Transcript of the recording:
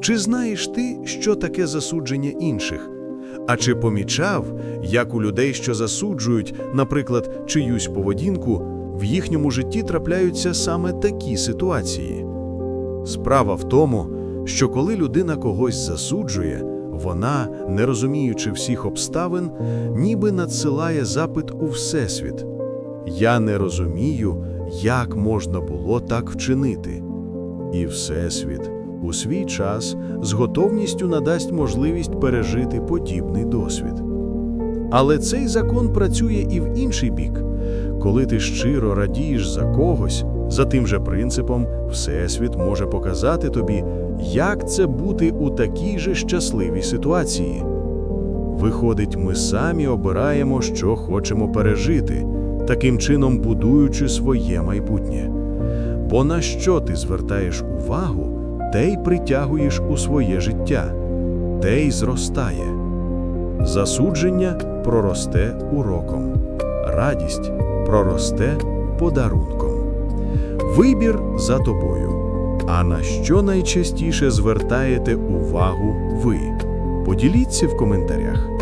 Чи знаєш ти, що таке засудження інших? А чи помічав, як у людей, що засуджують, наприклад, чиюсь поведінку, в їхньому житті трапляються саме такі ситуації? Справа в тому, що коли людина когось засуджує, вона, не розуміючи всіх обставин, ніби надсилає запит у Всесвіт. Я не розумію, як можна було так вчинити. І Всесвіт у свій час з готовністю надасть можливість пережити подібний досвід. Але цей закон працює і в інший бік. Коли ти щиро радієш за когось, за тим же принципом, Всесвіт може показати тобі, як це бути у такій же щасливій ситуації. Виходить, ми самі обираємо, що хочемо пережити, таким чином будуючи своє майбутнє. Бо на що ти звертаєш увагу, те й притягуєш у своє життя, те й зростає. Засудження проросте уроком, радість проросте подарунком. Вибір за тобою. А на що найчастіше звертаєте увагу ви? Поділіться в коментарях.